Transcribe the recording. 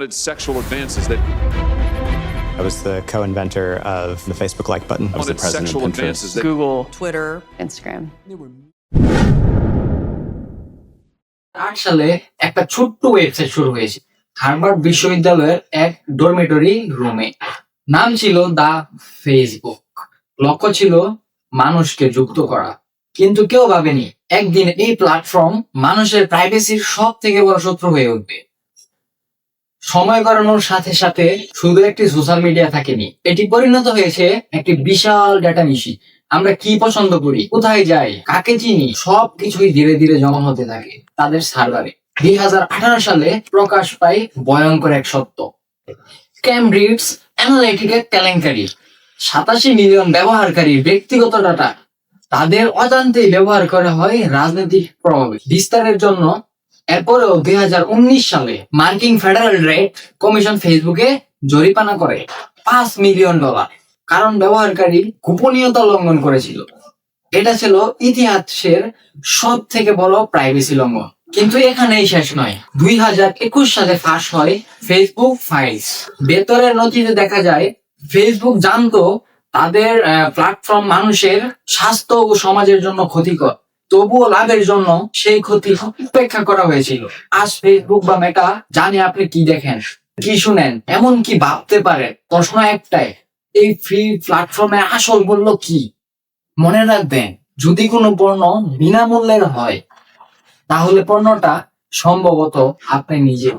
It's sexual advances that I was the co-inventor of the Facebook like button. I was the wanted president of sexual Pinterest. advances that Google, Twitter. Instagram. আট সালে একটা ছোট্ট website শুরু হয়েছে Harvard বিশ্ববিদ্যালয়ের এক dormitory রুমে নাম ছিল দা ফেসবুক লক্ষ্য ছিল মানুষকে যুক্ত করা কিন্তু কেউ ভাবেনি একদিন এই প্ল্যাটফর্ম মানুষের প্রাইভেসির সব থেকে বড় শত্রু হয়ে উঠবে সময় গড়ানোর সাথে সাথে শুধু একটি সোশ্যাল মিডিয়া থাকেনি, এটি পরিণত হয়েছে একটি বিশাল ডাটা মিশি আমরা কি পছন্দ করি, কোথায় যাই, কাকে চিনি সব কিছুই ধীরে ধীরে জমা হতে থাকে তাদের সার্ভারে দুই হাজার আঠারো সালে প্রকাশ পায় ভয়ঙ্কর এক সত্য। ক্যামব্রিডস অ্যানালাইটিকের কেলেঙ্কারি। সাতাশি মিলিয়ন ব্যবহারকারীর ব্যক্তিগত ডাটা তাদের অজান্তেই ব্যবহার করা হয় রাজনৈতিক প্রভাবে। বিস্তারের জন্য এরপরেও দুই হাজার উনিশ সালে মার্কিন ফেডারেল রেট কমিশন ফেসবুকে জরিপানা করে পাঁচ মিলিয়ন ডলার, কারণ ব্যবহারকারী গোপনীয়তা লঙ্ঘন করেছিল। এটা ছিল ইতিহাসের সব থেকে বড় প্রাইভেসি লঙ্ঘন। কিন্তু এখানেই শেষ নয়। দুই হাজার একুশ সালে ফাঁস হয় ফেসবুক ফাইলস ভেতরের নথিতে দেখা যায় ফেসবুক জানতো তাদের প্ল্যাটফর্ম মানুষের স্বাস্থ্য ও সমাজের জন্য ক্ষতিকর। তবুও লাভের জন্য সেই ক্ষতি উপেক্ষা করা হয়েছিল। আজ ফেসবুক বা মেটা জানে আপনি কি দেখেন, কি শুনেন, এমন কি ভাবতে পারে? প্রশ্ন একটাই, এই ফ্রি প্ল্যাটফর্মে আসল মূল্য কি? মনে রাখবেন, যদি কোনো পণ্য বিনামূল্যের হয়, তাহলে পণ্যটা সম্ভবত আপনি নিজেও